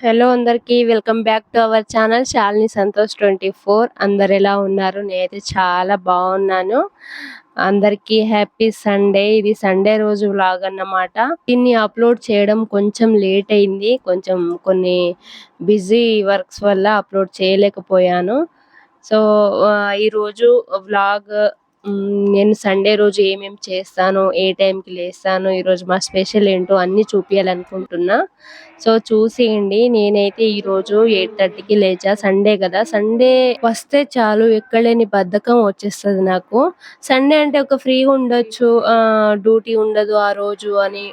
Hello అందరికి welcome back to our channel Shalini Santosh twenty four. అందరు ఎలా ఉన్నారు? నేనైతే చాలా బాగున్నాను. అందరికీ హ్యాపీ సండే. ఇది సండే రోజు వ్లాగ్ అన్నమాట. దీన్ని అప్లోడ్ చేయడం కొంచెం లేట్ అయింది. కొంచెం కొన్ని బిజీ వర్క్స్ వల్ల అప్లోడ్ చేయలేకపోయాను. సో ఈరోజు వ్లాగ్ నేను సండే రోజు ఏమేమి చేస్తాను ఏ టైంకి లేస్తాను ఈరోజు మా స్పెషల్ ఏంటో అన్నీ చూపించాలనుకుంటున్నా సో చూసేయండి. నేనైతే ఈరోజు ఎయిట్ థర్టీకి లేచా. సండే కదా. సండే వస్తే చాలు ఎక్కడలేని బద్ధకం వచ్చేస్తుంది నాకు. సండే అంటే ఒక ఫ్రీగా ఉండొచ్చు డ్యూటీ ఉండదు ఆ రోజు అని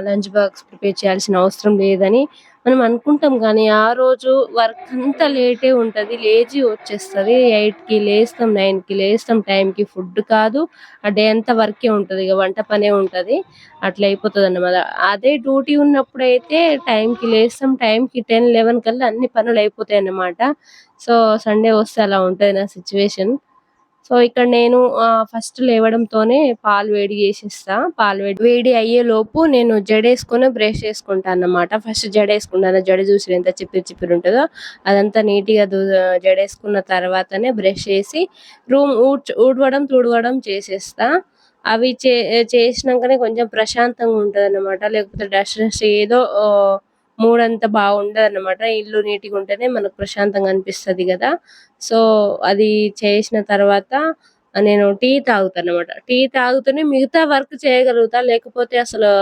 లంచ్ బాక్స్ ప్రిపేర్ చేయాల్సిన అవసరం లేదని మనం అనుకుంటాం కానీ ఆ రోజు వర్క్ అంతా లేటే ఉంటది. లేజీ వచ్చేస్తది. ఎయిట్కి లేస్తాం నైన్కి లేస్తాం టైం కి ఫుడ్ కాదు. ఆ డే అంతా వర్కే ఉంటది. ఇక వంట పనే ఉంటది. అట్లా అయిపోతది అన్నమాట అదే డ్యూటీ ఉన్నప్పుడు అయితే టైం కి లేస్తాం టైం కి టెన్ లెవెన్ కల్లా అన్ని పనులు అయిపోతాయి అన్నమాట సో సండే వస్తే అలా ఉంటది నా సిచ్యువేషన్. సో ఇక్కడ నేను ఫస్ట్ లేవడంతోనే పాలు వేడి చేసేస్తా. పాలు వేడి వేడి అయ్యే లోపు నేను జడేసుకొని బ్రష్ చేసుకుంటాను అన్నమాట. ఫస్ట్ జడేసుకుంటాను జడ చూసి ఎంత చిప్పిరి చిప్పిరి ఉంటుందో. అదంతా నీట్గా జడ జడేసుకున్న తర్వాతనే బ్రష్ చేసి రూమ్ ఊడ్చ ఊడవడం తుడవడం చేసేస్తా. అవి చే చేసినాకనే కొంచెం ప్రశాంతంగా ఉంటుంది అన్నమాట లేకపోతే డస్ట్ డస్ట్ ఏదో మూడంతా బాగుండదు అన్నమాట ఇల్లు నీట్గా ఉంటేనే మనకు ప్రశాంతంగా అనిపిస్తది కదా. సో అది చేసిన తర్వాత నేను టీ తాగుతాను అన్నమాట టీ తాగుతూనే మిగతా వర్క్ చేయగలుగుతా. లేకపోతే అసలు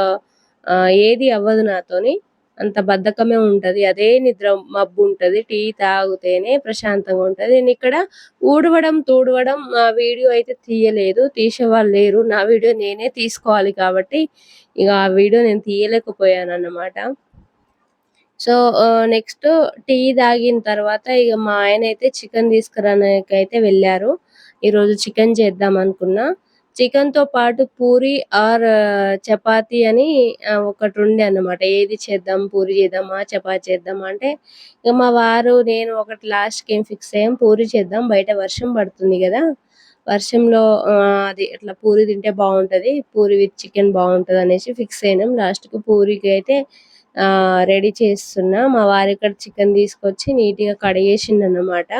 ఏది అవ్వదు నాతోని. అంత బద్ధకమే ఉంటది. అదే నిద్ర మబ్బు ఉంటది టీ తాగితేనే ప్రశాంతంగా ఉంటుంది. నేను ఇక్కడ ఊడవడం తుడవడం వీడియో అయితే తీయలేదు. తీసేవాళ్ళు లేరు నా వీడియో నేనే తీసుకోవాలి కాబట్టి ఇక ఆ వీడియో నేను తీయలేకపోయాను అన్నమాట సో నెక్స్ట్ టీ తాగిన తర్వాత ఇక మా ఆయన అయితే చికెన్ తీసుకురానికి అయితే వెళ్ళారు. ఈ రోజు చికెన్ చేద్దాం అనుకున్నా. చికెన్తో పాటు పూరి ఆర్ చపాతి అని ఒకటి ఉండే అన్నమాట. ఏది చేద్దాం పూరి చేద్దామా చపాతి చేద్దామా అంటే ఇక మా వారు నేను ఒకటి లాస్ట్కి ఏం ఫిక్స్ అయ్యాం పూరి చేద్దాం బయట వర్షం పడుతుంది కదా. వర్షంలో అది అట్లా పూరి తింటే బాగుంటది పూరి విత్ చికెన్ బాగుంటది అనేసి ఫిక్స్ అయినాం. లాస్ట్కి పూరికి అయితే రెడీ చేస్తున్నా. మా వారు ఇక్కడ చికెన్ తీసుకొచ్చి నీట్గా కడిగేసిండు అన్నమాట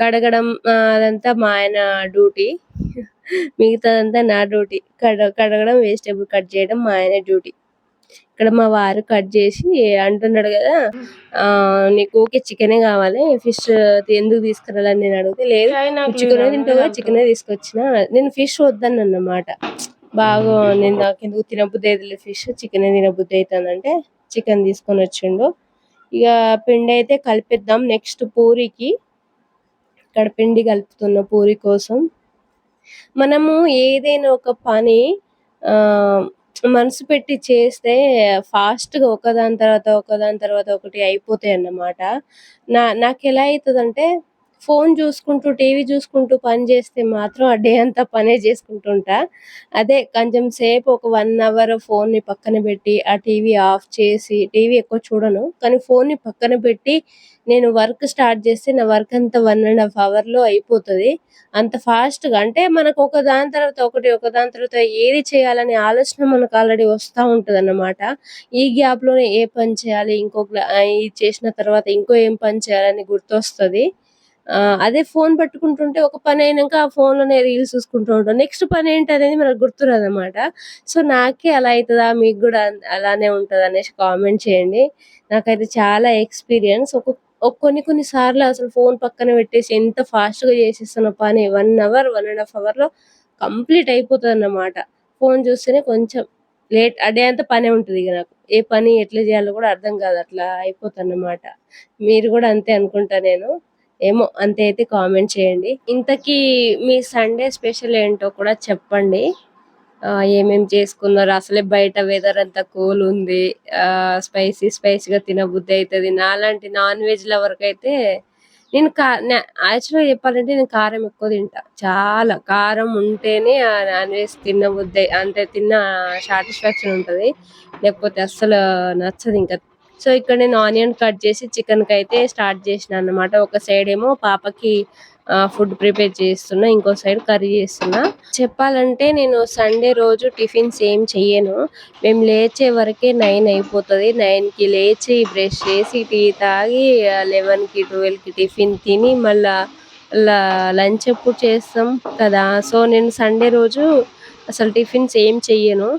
కడగడం అదంతా మా ఆయన డ్యూటీ. మిగతాదంతా నా డ్యూటీ. కడగడం వెజిటేబుల్ కట్ చేయడం మా ఆయన డ్యూటీ. ఇక్కడ మా వారు కట్ చేసి అంటున్నాడు కదా ఆ నీకు ఊకే చికెనే కావాలి. ఫిష్ ఎందుకు తీసుకురాలని నేను అడిగితే లేదు. చికెన్ తింటావు చికెన్ తీసుకొచ్చిన. నేను ఫిష్ వద్దన్న అన్నమాట బాగా నేను నాకు ఎందుకు తినబుద్ధి అయితే ఫిష్ చికెన్ తినబుద్ధి అవుతుందంటే చికెన్ తీసుకొని వచ్చిండు. ఇక పిండి అయితే కలిపిద్దాం నెక్స్ట్ పూరికి. ఇక్కడ పిండి కలుపుతున్న పూరి కోసం. మనము ఏదైనా ఒక పని ఆ మనసు పెట్టి చేస్తే ఫాస్ట్గా ఒకదాని తర్వాత ఒకదాని తర్వాత ఒకటి అయిపోతాయి అన్నమాట. నా నాకు ఎలా అవుతుందంటే ఫోన్ చూసుకుంటూ టీవీ చూసుకుంటూ పని చేస్తే మాత్రం ఆ డే అంతా పనే చేసుకుంటుంటా. అదే కొంచెం సేపు ఒక వన్ అవర్ ఫోన్ని పక్కన పెట్టి ఆ టీవీ ఆఫ్ చేసి టీవీ ఎక్కువ చూడను. కానీ ఫోన్ని పక్కన పెట్టి నేను వర్క్ స్టార్ట్ చేస్తే నా వర్క్ అంతా వన్ అండ్ హాఫ్ అవర్లో అయిపోతుంది. అంత ఫాస్ట్గా అంటే మనకు ఒక దాని తర్వాత ఒకటి ఒక దాని తర్వాత ఏది చేయాలనే ఆలోచన మనకు ఆల్రెడీ వస్తా ఉంటుంది అన్నమాట ఈ గ్యాప్లోనే ఏ పని చేయాలి ఇంకొక ఇది చేసిన తర్వాత ఇంకో ఏం పని చేయాలని గుర్తొస్తుంది. అదే ఫోన్ పట్టుకుంటుంటే ఒక పని అయినాక ఆ ఫోన్లోనే రీల్స్ చూసుకుంటూ ఉంటాం. నెక్స్ట్ పని ఏంటి అనేది మనకు గుర్తురాదు అన్నమాట సో నాకే అలా అవుతుందా మీకు కూడా అలానే ఉంటుంది? అనేసి కామెంట్ చేయండి. నాకైతే చాలా ఎక్స్పీరియన్స్. ఒక కొన్ని కొన్ని సార్లు అసలు ఫోన్ పక్కన పెట్టేసి ఎంత ఫాస్ట్గా చేసేస్తున్న పని one hour one and half అవర్లో కంప్లీట్ అయిపోతుంది అన్నమాట ఫోన్ చూస్తేనే కొంచెం లేట్ ఆ డే పనే ఉంటది ఇక నాకు. ఏ పని ఎట్లా చేయాలో కూడా అర్థం కాదు. అట్లా అయిపోతుంది అన్నమాట మీరు కూడా అంతే అనుకుంటా నేను. ఏమో అంతే అయితే కామెంట్ చేయండి. ఇంతకీ మీ సండే స్పెషల్ ఏంటో కూడా చెప్పండి. ఏమేమి చేసుకున్నారు? అసలే బయట వెదర్ అంతా కూల్ ఉంది. స్పైసీ స్పైసీగా తినబుద్ధి అవుతుంది నాలాంటి నాన్ వెజ్ లవర్కి అయితే నేను కా యాక్చువల్గా చెప్పాలంటే నేను కారం ఎక్కువ తింటా. చాలా. కారం ఉంటేనే నాన్ వెజ్ తిన్న బుద్ధి అంటే తిన్న సాటిస్ఫాక్షన్ ఉంటుంది. లేకపోతే అస్సలు నచ్చదు ఇంకా సో ఇక్కడ నేను ఆనియన్ కట్ చేసి చికెన్కి అయితే స్టార్ట్ చేసిన అన్నమాట. ఒక సైడ్ ఏమో పాపకి ఫుడ్ ప్రిపేర్ చేస్తున్నా ఇంకో సైడ్ కర్రీ చేస్తున్నా. చెప్పాలంటే నేను సండే రోజు టిఫిన్స్ ఏం చెయ్యను. మేము లేచే వరకే నైన్ అయిపోతుంది. నైన్కి లేచి బ్రష్ చేసి టీ తాగి లెవెన్కి ట్వెల్వ్కి టిఫిన్ తిని మళ్ళా లంచ్ ఎప్పుడు చేస్తాం కదా. సో నేను సండే రోజు అసలు టిఫిన్స్ ఏం చెయ్యను.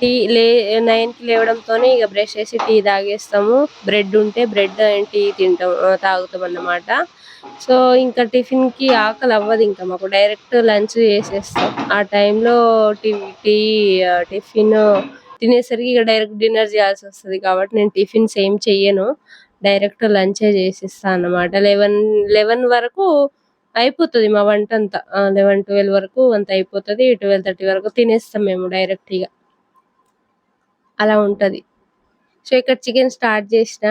టీ లే నైన్కి ఇక బ్రష్ చేసి టీ తాగేస్తాము. బ్రెడ్ ఉంటే బ్రెడ్ అండ్ టీ తింటాం తాగుతాం అన్నమాట. సో ఇంకా టిఫిన్కి ఆకలి అవ్వదు ఇంకా మాకు. డైరెక్ట్ లంచ్ చేసేస్తాం. ఆ టైంలో టీ టీ టిఫిన్ తినేసరికి ఇక డైరెక్ట్ డిన్నర్ చేయాల్సి వస్తది కాబట్టి నేను టిఫిన్స్ ఏం చెయ్యను. డైరెక్ట్ లంచే చేసిస్తా అన్నమాట. లెవెన్ లెవెన్ వరకు అయిపోతుంది మా వంట అంతా లెవెన్ ట్వెల్వ్ వరకు అంత అయిపోతుంది. ట్వెల్వ్ థర్టీ వరకు తినేస్తాం మేము డైరెక్ట్గా అలా ఉంటుంది. సో ఇక్కడ చికెన్ స్టార్ట్ చేసిన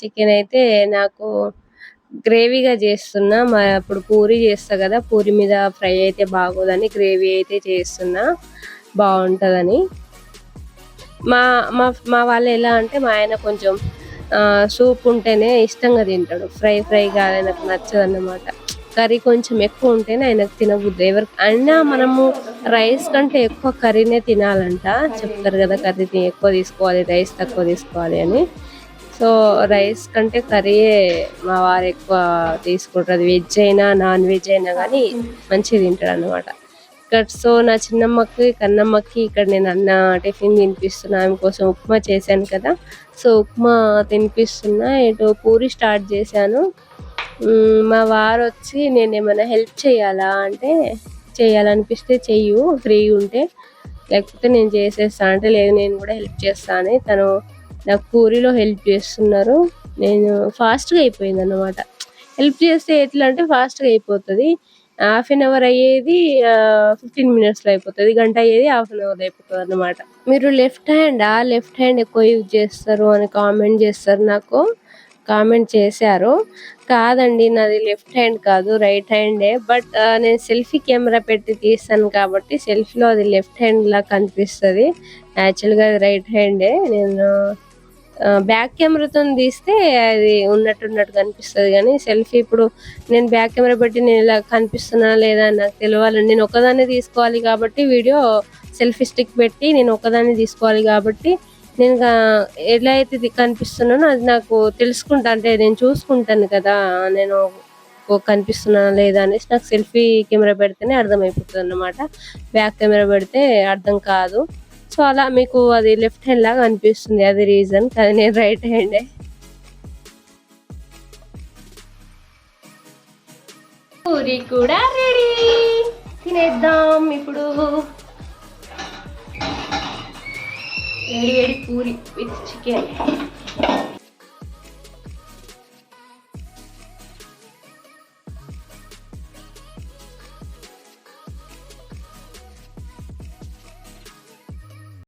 చికెన్ అయితే నాకు గ్రేవీగా చేస్తున్నా. మా అప్పుడు పూరి చేస్తా కదా పూరి మీద ఫ్రై అయితే బాగోదని గ్రేవీ అయితే చేస్తున్నా. బాగుంటుందని. మా మా మా వాళ్ళు ఎలా అంటే మా ఆయన కొంచెం సూప్ ఉంటేనే ఇష్టంగా తింటాడు. ఫ్రై ఫ్రై కాదు నాకు నచ్చదన్నమాట. కర్రీ కొంచెం ఎక్కువ ఉంటేనే ఆయనకు తినబుద్ది ఎవరి అయినా మనము రైస్ కంటే ఎక్కువ కర్రీనే తినాలంట. చెప్తారు కదా కర్రీ ఎక్కువ తీసుకోవాలి రైస్ తక్కువ తీసుకోవాలి అని. సో రైస్ కంటే కర్రీయే మా వారు ఎక్కువ తీసుకుంటారు. వెజ్ అయినా నాన్ వెజ్ అయినా కానీ మంచిగా తింటాడు అనమాట ఇక్కడ సో నా చిన్నమ్మకి కన్నమ్మకి ఇక్కడ నేను అన్న టిఫిన్ తినిపిస్తున్నా. ఆమె కోసం ఉప్మా చేశాను కదా. సో ఉప్మా తినిపిస్తున్నా. ఇటు పూరి స్టార్ట్ చేశాను. మా వారు వచ్చి నేను ఏమైనా హెల్ప్ చేయాలా అంటే చేయాలనిపిస్తే చెయ్యు ఫ్రీ ఉంటే. లేకపోతే నేను చేసేస్తా అంటే లేదు నేను కూడా హెల్ప్ చేస్తాను. అని తను నాకు పూరిలో హెల్ప్ చేస్తున్నారు. నేను ఫాస్ట్గా అయిపోయింది అన్నమాట హెల్ప్ చేస్తే ఎట్లా అంటే ఫాస్ట్గా అయిపోతుంది. హాఫ్ అన్ అవర్ అయ్యేది ఫిఫ్టీన్ మినిట్స్లో అయిపోతుంది. గంట అయ్యేది హాఫ్ అన్ అవర్ అయిపోతుంది అన్నమాట మీరు లెఫ్ట్ హ్యాండ్? ఆ లెఫ్ట్ హ్యాండ్ ఎక్కువ యూజ్ చేస్తారు అని కామెంట్ చేస్తారు నాకు. కామెంట్ చేశారు. కాదండి నాది లెఫ్ట్ హ్యాండ్ కాదు రైట్ హ్యాండే. బట్ నేను సెల్ఫీ కెమెరా పెట్టి తీస్తాను కాబట్టి సెల్ఫీలో అది లెఫ్ట్ హ్యాండ్ లా కనిపిస్తుంది యాక్చువల్గా అది రైట్ హ్యాండే. నేను బ్యాక్ కెమెరాతో తీస్తే అది ఉన్నట్టు ఉన్నట్టు కనిపిస్తుంది. కానీ సెల్ఫీ ఇప్పుడు నేను బ్యాక్ కెమెరా పెట్టి నేను ఇలా కనిపిస్తున్నా లేదా అని నాకు తెలియాలండి నేను ఒకదాన్ని తీసుకోవాలి కాబట్టి వీడియో సెల్ఫీ స్టిక్ పెట్టి నేను ఒకదాన్ని తీసుకోవాలి కాబట్టి నేను ఎలా అయితే ఇది కనిపిస్తున్నానో అది నాకు తెలుసుకుంటా అంటే నేను చూసుకుంటాను కదా నేను ఓ లేదా అనేసి నాకు సెల్ఫీ కెమెరా పెడితేనే అర్థమైపోతుంది అన్నమాట బ్యాక్ కెమెరా పెడితే అర్థం కాదు. సో అలా మీకు అది లెఫ్ట్ హ్యాండ్ లాగా అనిపిస్తుంది అది రీజన్. కానీ నేను రైట్ హ్యాండే. పూరి కూడా రెడీ. తినేద్దాం ఇప్పుడు. వేడి వేడి పూరి విత్ చికెన్